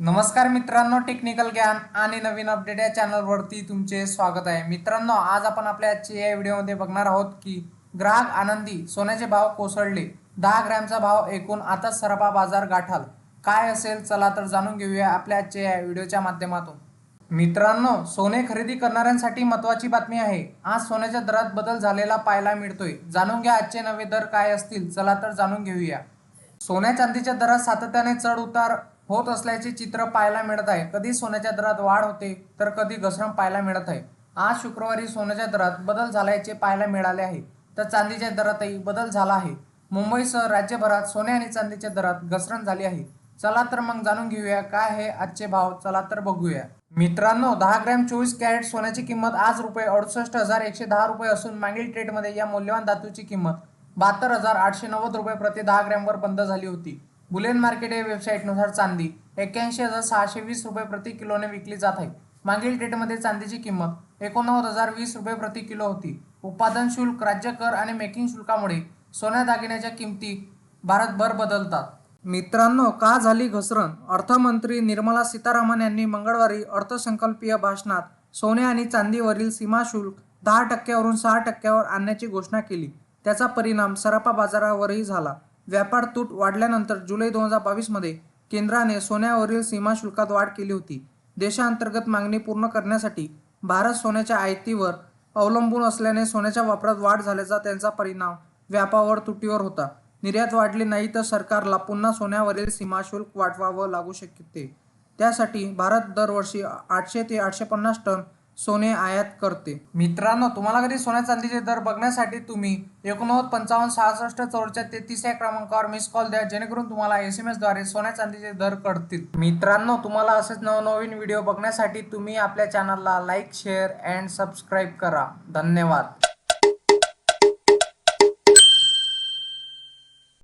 नमस्कार मित्रांनो टेक्निकल ज्ञान आणि नवीन अपडेट या चॅनलवरती तुमचे स्वागत आहे. मित्रांनो आज आपण आपल्या आजच्या या व्हिडिओमध्ये बघणार आहोत की ग्राहक आनंदी सोन्याचे भाव कोसळले दहा ग्रॅमचा भाव एकूण आता सराफा बाजार गाठाल. काय असेल चला तर जाणून घेऊया आपल्या आजच्या या व्हिडिओच्या माध्यमातून. मित्रांनो सोने खरेदी करणाऱ्यांसाठी महत्वाची बातमी आहे. आज सोन्याच्या दरात बदल झालेला पाहायला मिळतोय. जाणून घ्या आजचे नवे दर काय असतील चला तर जाणून घेऊया. सोन्या चांदीच्या दरात सातत्याने चढ उतार होत असल्याचे चित्र पाहायला मिळत आहे. कधी सोन्याच्या दरात वाढ होते तर कधी घसरण पाहायला मिळत आहे. आज शुक्रवारी सोन्याच्या दरात बदल झाल्याचे पाहायला मिळाले आहे. तर चांदीच्या दरातही बदल झाला आहे. मुंबईसह राज्यभरात सोने आणि चांदीच्या दरात घसरण झाली आहे. चला तर मग जाणून घेऊया काय आहे आजचे भाव. चला तर बघूया. मित्रांनो दहा ग्रॅम चोवीस कॅरेट सोन्याची किंमत आज रुपये अडुसष्ट हजार एकशे दहा रुपये असून मागील ट्रेडमध्ये या मौल्यवान धातूची किंमत बहात्तर हजार आठशे नव्वद रुपये प्रति दहा ग्रॅमवर बंद झाली होती. बुलेन मार्केट या वेबसाईटनुसार चांदी एक्क्याऐंशी हजार सहाशे वीस रुपये प्रति किलोने विकली जात आहे. मागील डेटमध्ये चांदीची किंमत एकोणनव्वद हजार वीस रुपये प्रति किलो होती. उत्पादन शुल्क राज्य कर आणि मेकिंग शुल्कामुळे सोन्या दागिन्याच्या किमती भारतभर बदलतात. मित्रांनो का झाली घसरण? अर्थमंत्री निर्मला सीतारामन यांनी मंगळवारी अर्थसंकल्पीय भाषणात सोने आणि चांदीवरील सीमा शुल्क दहा टक्क्यावरून सहा टक्क्यावर आणण्याची घोषणा केली. त्याचा परिणाम सरापा बाजारावरही झाला. व्यापार तूट वाढल्यानंतर जुलै दोन हजार बावीसमध्ये केंद्राने सोन्यावरील सीमा शुल्कात वाढ केली होती. देशांतर्गत मागणी पूर्ण करण्यासाठी भारत सोन्याच्या आयतीवर अवलंबून असल्याने सोन्याच्या वापरात वाढ झाल्याचा त्यांचा परिणाम व्यापावर तुटीवर होता. निर्यात वाढली नाही तर सरकारला पुन्हा सोन्यावरील सीमा शुल्क वाढवावं लागू शकते. त्यासाठी भारत दरवर्षी आठशे ते आठशे पन्नास टन सोने आयात करते. मित्रांनो तुम्हाला कधी सोन्या चांदीचे दर बघण्यासाठी तुम्ही एकोणनव्वद पंचावन्न सहासष्ट चौरच्या तेहतीस या क्रमांकावर मिस कॉल द्या जेणेकरून तुम्हाला एस एमद्वारे सोन्या चांदीचे दर कळतील. मित्रांनो तुम्हाला असेच नवनवीन व्हिडिओ बघण्यासाठी तुम्ही आपल्या चॅनलला लाईक शेअर अँड सबस्क्राईब करा. धन्यवाद.